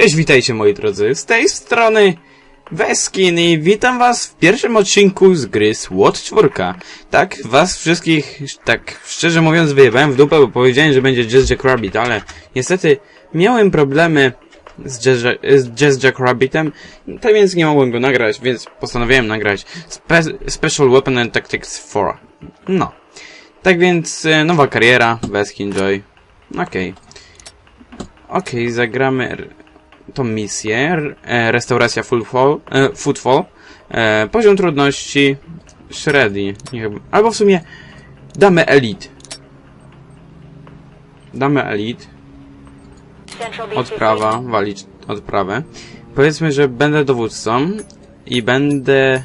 Cześć, witajcie moi drodzy, z tej strony Weskin i witam was w pierwszym odcinku z gry SWOT 4. Tak, was wszystkich, tak szczerze mówiąc wyjebałem w dupę, bo powiedziałem, że będzie Jazz Jack Rabbit, ale niestety miałem problemy z Jazz, z Jazz Jack Rabbitem, tak więc nie mogłem go nagrać, więc postanowiłem nagrać Spe Special Weapon and Tactics 4. No. Tak więc e, nowa kariera, Weskin Joy. Okej. Okej, zagramy r- tą misję. E, restauracja Footfall. E, footfall. E, poziom trudności średni. Albo w sumie damy Elite. Damy Elite. Odprawa, walić odprawę. Powiedzmy, że będę dowódcą i będę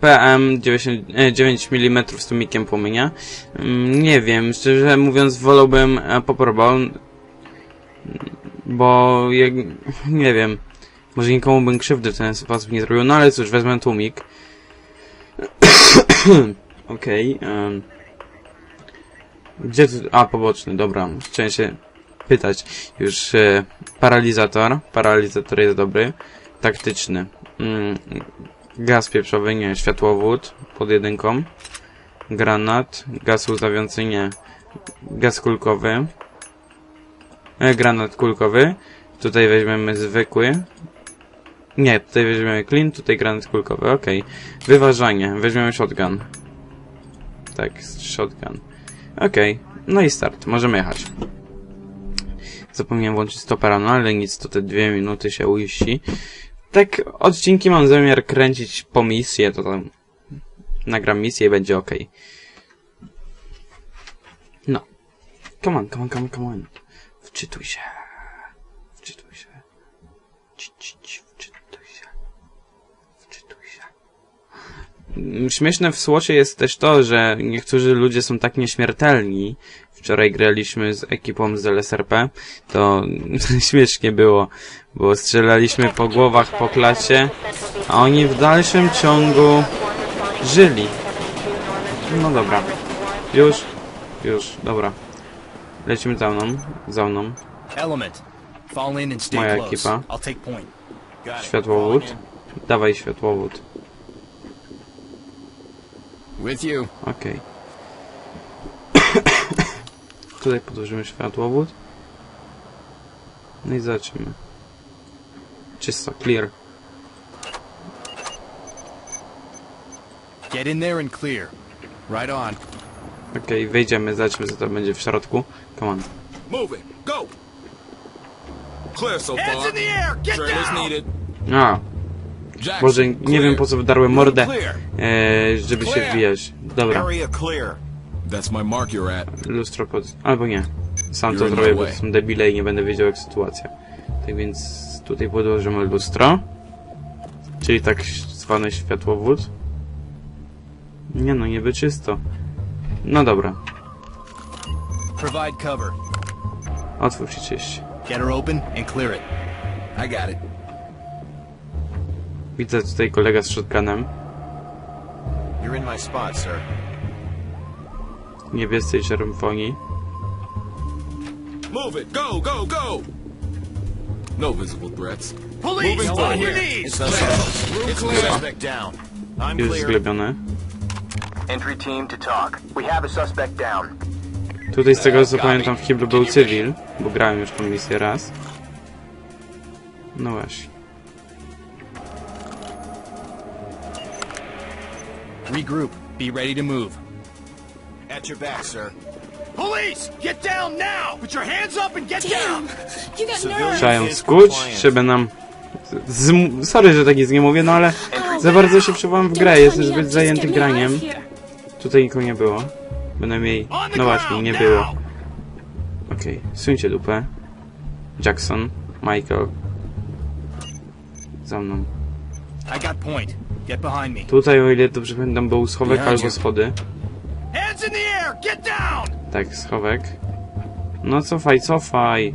PM 9, e, 9 mm z tłumikiem płomienia. Nie wiem, szczerze mówiąc wolałbym Popperball, bo jak, nie wiem, może nikomu bym krzywdy w ten sposób nie zrobił, no ale cóż, wezmę tłumik. Okej. em. Gdzie tu... A, poboczny, dobra. Chciałem się pytać. Już e, paralizator. Paralizator jest dobry. Taktyczny. Mm, gaz pieprzowy, nie. Światłowód pod jedynką. Granat. Gaz łzawiący, nie. Gaz kulkowy. E, granat kulkowy. Tutaj weźmiemy zwykły. Nie, tutaj weźmiemy clean, tutaj granat kulkowy, okej. Wyważanie, weźmiemy shotgun. Tak, shotgun. Okej, no i start, możemy jechać. Zapomniałem włączyć stopera, no ale nic, to te dwie minuty się uiści. Tak, odcinki mam zamiar kręcić po misję, to tam nagram misję i będzie ok. No. Come on, come on, come on, come on. Wczytuj się. Wczytuj się. Wczytuj się. Wczytuj się. Śmieszne w słocie jest też to, że niektórzy ludzie są tak nieśmiertelni. Wczoraj graliśmy z ekipą z LSRP, to śmiesznie było, bo strzelaliśmy po głowach po klacie, a oni w dalszym ciągu żyli. No dobra. Już, już, dobra. Lecimy za mną, za mną. Element. Fall in and stay Moja close. ekipa. I'll take point. Got it. Światłowód. Dawaj światłowód. With you. Okej. Tutaj podłożymy światłowód. No i zobaczymy. Czysto, clear. Get in there and clear. Right on. Okej, wejdziemy, zobaczymy co tam będzie w środku. Come on. Moving. Go. Clear so Hands far. in the air! Get down! needed. A. Boże, nie wiem po co wdarłem mordę, e, żeby się wbijać. Dobra, Area clear. That's my mark you're at. lustro pod... Albo nie. Sam to zrobię, bo to są debile i nie będę wiedział jak sytuacja. Tak więc tutaj podłożymy lustro. Czyli tak zwany światłowód. Nie no, niby czysto. No dobra, Provide cover. otwórz i czyść. Get her open and clear it. I got it. Widzę tutaj kolega z shotgunem. You're in my spot, sir. Niebiescy czerwoni. Move it. Go, go, go. No visible threats. Police! Moving on forward. your knees! It's clear. Down. I'm clear. zglebiony. Entry team to talk. We have a suspect down. Tutaj z tego co pamiętam w Kiblu był cywil, bo grałem już tą misję raz. No właśnie. Regroup. Be ready to move. At your back, sir. Police! Get down now! Put your hands up and get down! You got nerve. Trzeba skuć, żeby nam... Z... Sorry, że tak nic nie mówię, no ale za bardzo się przywołam w grę, jestem zbyt zajęty graniem. Tutaj nikogo nie było. Bynajmniej... On the No właśnie, nie było. Okej, suńcie dupę. Jackson, Michael. Za mną. Tutaj, o ile dobrze pamiętam, był schowek albo schody. Tak, schowek. No cofaj, cofaj.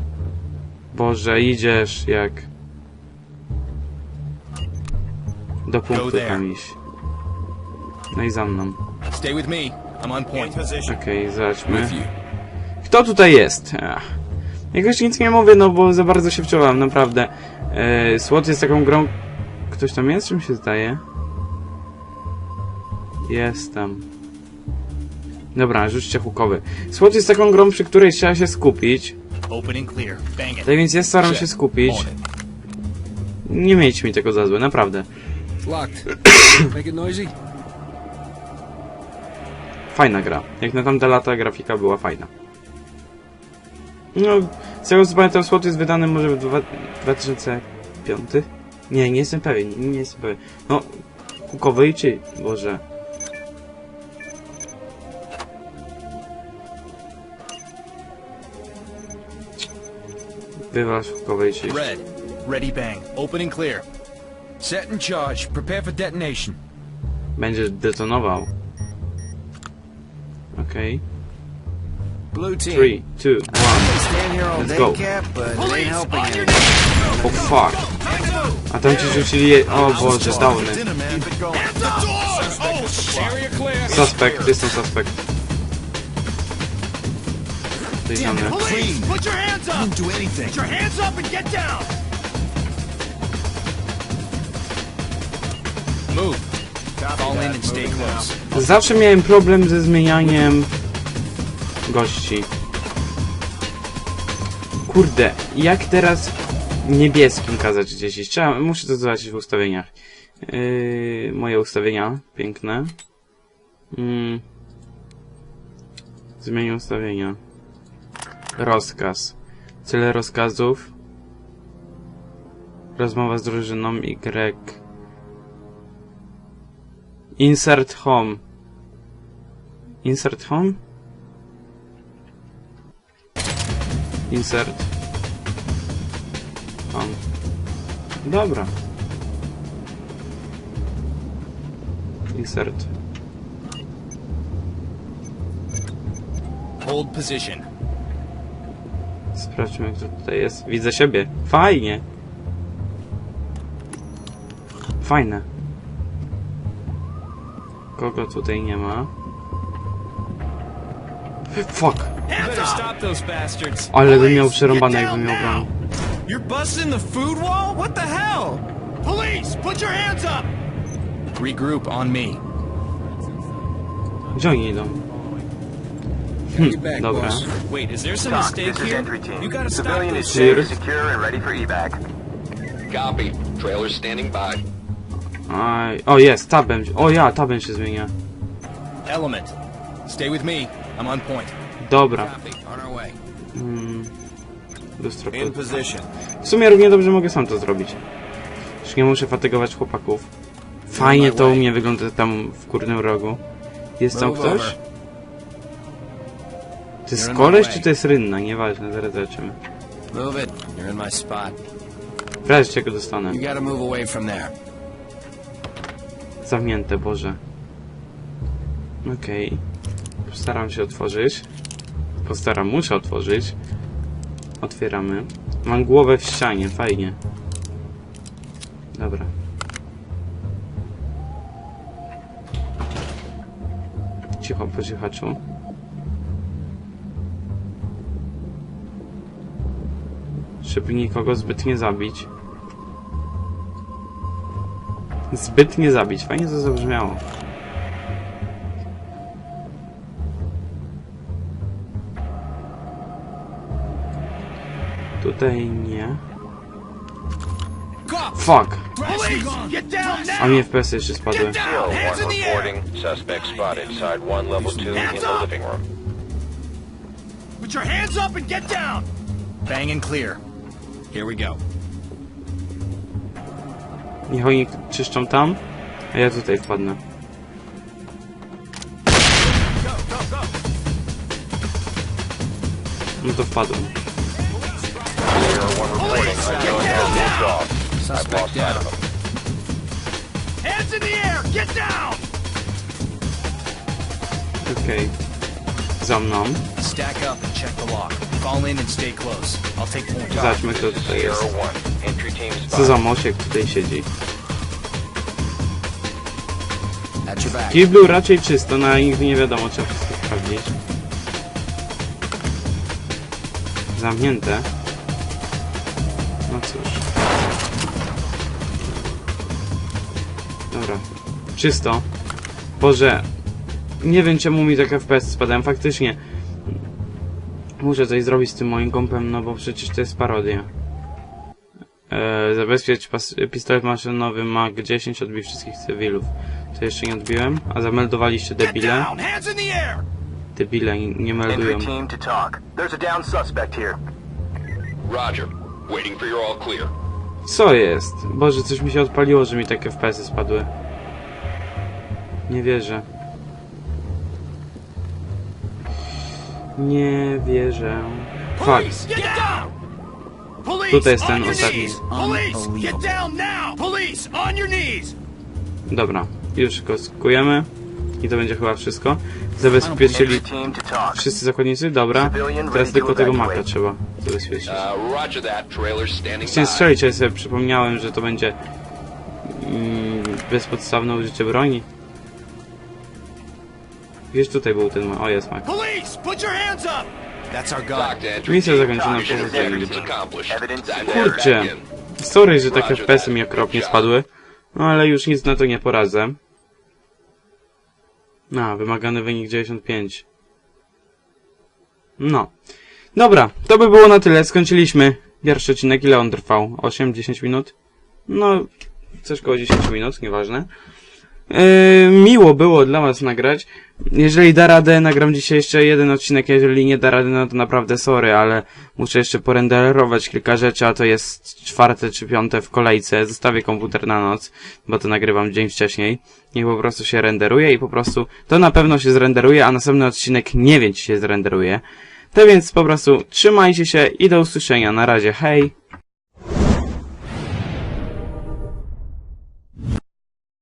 Boże, idziesz jak... Do punktu tam iść. No i za mną. Stay with me. I'm on In point. position. Okej, With zobaczmy. Kto tutaj jest? Ach. Jakoś nic nie mówię, no bo za bardzo się wczuwam, naprawdę. E, SWAT jest taką grą... Ktoś tam jest? Czym się zdaje? Jestem. Dobra, rzućcie hukowy. SWAT jest taką grą, przy której trzeba się skupić. Open and clear. Bang it. Tak więc ja staram się skupić. Nie miejcie mi tego za złe, naprawdę. Fajna gra. Jak na tamte lata grafika była fajna. No, z tego co pamiętam, SWAT jest wydany może w dwa- 2005? Nie, nie jestem pewien, nie jestem pewien. No, hukowej czy... Boże... Wyważ hukowej czy... Red. Ready bang. Open and clear. Set and charge. Prepare for detonation. Będzie detonował. It ain't Police, helping on your any. knees! O fuck. A tam ci rzucili je... O Boże, downy. Dinner, man. Keep it going. Hands up! Oh, shit! Area clear. Suspekt, jestem suspekt. Podejrzany. Police, put your hands up! Didn't do anything. Put your hands up and get down! Move. Zawsze miałem problem ze zmienianiem gości. Kurde, jak teraz niebieskim kazać gdzieś? Trzeba, muszę to zobaczyć w ustawieniach. Yy, moje ustawienia, piękne. Mm. Zmienię ustawienia. Rozkaz. Cele rozkazów. Rozmowa z drużyną Y. Insert home. Insert home? Insert. Home. Dobra. Insert. Hold position. Sprawdźmy, kto tutaj jest. Widzę siebie. Fajnie. Fajne. Kogo tutaj nie ma? Fuck. Ale bym miał przerąbane, jakbym miał broń. You're busting the food wall? What the hell? Police, put your hands up! Regroup on me. Gdzie oni idą? Back, Dobra. Wait, is there some mistake this is here? You gotta stop Civilian is this. safe, secure, and ready for evac. Copy. Trailer standing by. Aj, o jest, tabem. O ja, tabem się zmienia. Element. Stay with me. I'm on point. Dobra. Copy. On our way. Mm, lustro. W sumie równie dobrze mogę sam to zrobić. Już nie muszę fatygować chłopaków. Fajnie to u mnie wygląda tam w górnym rogu. Jest tam ktoś? To jest koleś czy to jest rynna? Nieważne, zaraz zobaczymy. Move it. You're in my spot. Wreszcie czego dostanę. You gotta move away from there. Zamknięte, Boże. Okej. Postaram się otworzyć. Postaram, muszę otworzyć. Otwieramy. Mam głowę w ścianie, fajnie. Dobra. Cicho po cichaczu. Żeby nikogo zbyt nie zabić. Zbyt nie zabić. Fajnie to zabrzmiało. Tutaj nie. Fuck! A mi FPS jeszcze spadły. Get down! Hands in the air! Suspect spotted. Side 1, level 2 Hands up! room. Put your hands up and get down! Bang and clear. Here we go. Niech oni czyszczą tam, a ja tutaj wpadnę. No to wpadłem. Okej. Za mną. Stack up and check the lock. Fall in and stay close. I'll take point. Zobaczmy kto tutaj jest. 1. Entry team Co za mosiek tutaj siedzi. Kiblu raczej czysto, no ale nigdy nie wiadomo, trzeba wszystko sprawdzić. Zamknięte. No cóż. Dobra. Czysto. Boże. Nie wiem czemu mi tak FPS spadają. Faktycznie. Muszę coś zrobić z tym moim kompem, no bo przecież to jest parodia. Eee, zabezpiecz pistolet maszynowy Mag 10 odbij wszystkich cywilów. To jeszcze nie odbiłem, a zameldowaliście debile. Debile nie meldują. Co jest? Boże, coś mi się odpaliło, że mi takie FPS-y spadły. Nie wierzę. Nie wierzę. Fuck. Tutaj jest ten ostatni. Dobra, już go skujemy. I to będzie chyba wszystko. Zabezpieczyli wszyscy zakładnicy? Dobra. Teraz tylko tego maka trzeba zabezpieczyć. Uh, Chciałem strzelić, ale sobie przypomniałem, że to będzie mm, bezpodstawne użycie broni. Wiesz, tutaj był ten... O, jest mak. Police, put your hands up! That's our gun. Docked entry Misja zakończona back Kurczę. Sorry, że takie FPS-y mi okropnie spadły. No ale już nic na to nie poradzę. No, wymagany wynik 95. No. Dobra, to by było na tyle. Skończyliśmy pierwszy odcinek. Ile on trwał? 8-10 minut? No, coś koło 10 minut, nieważne. Yy, miło było dla was nagrać. Jeżeli da radę, nagram dzisiaj jeszcze jeden odcinek. Jeżeli nie da rady, no to naprawdę sorry, ale muszę jeszcze porenderować kilka rzeczy, a to jest czwarte czy piąte w kolejce. Zostawię komputer na noc, bo to nagrywam dzień wcześniej. Niech po prostu się renderuje i po prostu to na pewno się zrenderuje, a następny odcinek nie wiem, czy się zrenderuje. To więc po prostu trzymajcie się i do usłyszenia. Na razie, hej!